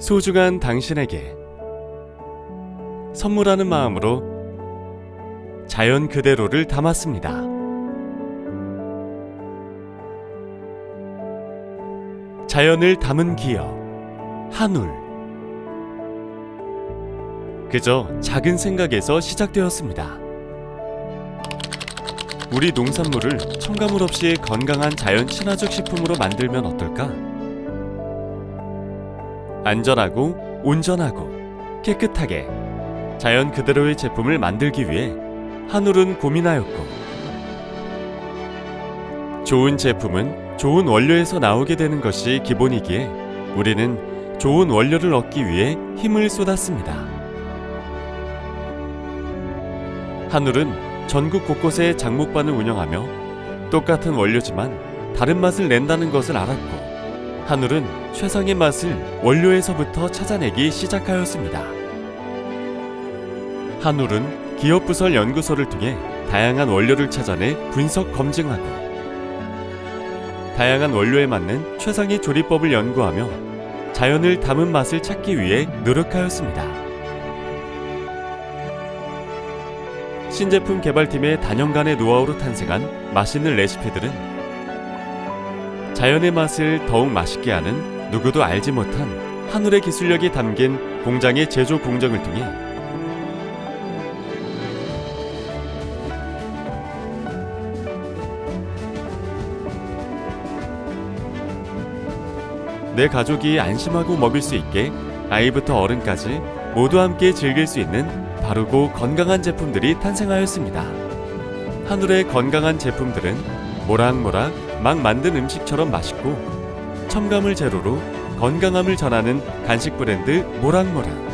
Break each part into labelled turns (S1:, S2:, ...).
S1: 소중한 당신에게 선물하는 마음으로 자연 그대로를 담았습니다. 자연을 담은 기억 한울 그저 작은 생각에서 시작되었습니다. 우리 농산물을 첨가물 없이 건강한 자연 친화적 식품으로 만들면 어떨까? 안전하고 온전하고 깨끗하게 자연 그대로의 제품을 만들기 위해 한울은 고민하였고 좋은 제품은 좋은 원료에서 나오게 되는 것이 기본이기에 우리는 좋은 원료를 얻기 위해 힘을 쏟았습니다. 한울은 전국 곳곳에 장목반을 운영하며 똑같은 원료지만 다른 맛을 낸다는 것을 알았고 한울은 최상의 맛을 원료에서부터 찾아내기 시작하였습니다. 한울은 기업부설 연구소를 통해 다양한 원료를 찾아내 분석 검증하고 다양한 원료에 맞는 최상의 조리법을 연구하며 자연을 담은 맛을 찾기 위해 노력하였습니다. 신제품 개발팀의 단연간의 노하우로 탄생한 맛있는 레시피들은 자연의 맛을 더욱 맛있게 하는 누구도 알지 못한 한울의 기술력이 담긴 공장의 제조 공정을 통해 내 가족이 안심하고 먹을 수 있게 아이부터 어른까지 모두 함께 즐길 수 있는 바르고 건강한 제품들이 탄생하였습니다. 한울의 건강한 제품들은 모락모락 막 만든 음식처럼 맛있고 첨가물 제로로 건강함을 전하는 간식 브랜드 모락모락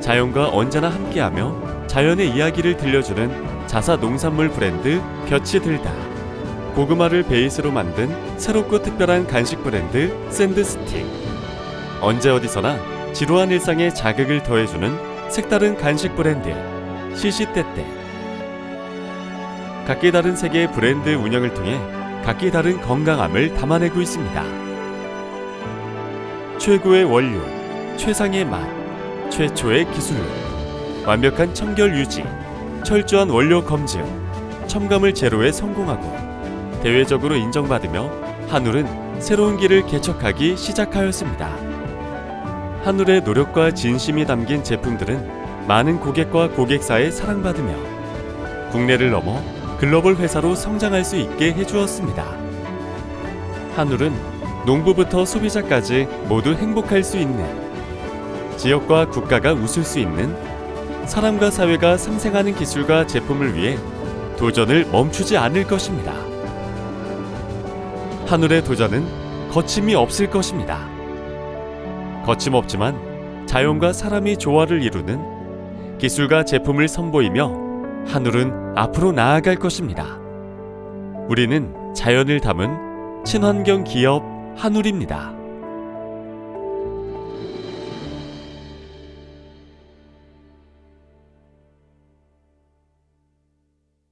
S1: 자연과 언제나 함께하며 자연의 이야기를 들려주는 자사 농산물 브랜드 볕이 들다. 고구마를 베이스로 만든 새롭고 특별한 간식 브랜드 샌드스틱. 언제 어디서나 지루한 일상에 자극을 더해주는 색다른 간식 브랜드 시시때때. 각기 다른 세계의 브랜드 운영을 통해 각기 다른 건강함을 담아내고 있습니다. 최고의 원료, 최상의 맛, 최초의 기술로 완벽한 청결 유지, 철저한 원료 검증, 첨가물 제로에 성공하고 대외적으로 인정받으며 한울은 새로운 길을 개척하기 시작하였습니다. 한울의 노력과 진심이 담긴 제품들은 많은 고객과 고객사에 사랑받으며 국내를 넘어 글로벌 회사로 성장할 수 있게 해주었습니다. 한울은 농부부터 소비자까지 모두 행복할 수 있는 지역과 국가가 웃을 수 있는 사람과 사회가 상생하는 기술과 제품을 위해 도전을 멈추지 않을 것입니다. 한울의 도전은 거침이 없을 것입니다. 거침없지만 자연과 사람이 조화를 이루는 기술과 제품을 선보이며 한울은 앞으로 나아갈 것입니다. 우리는 자연을 담은 친환경 기업 한울입니다.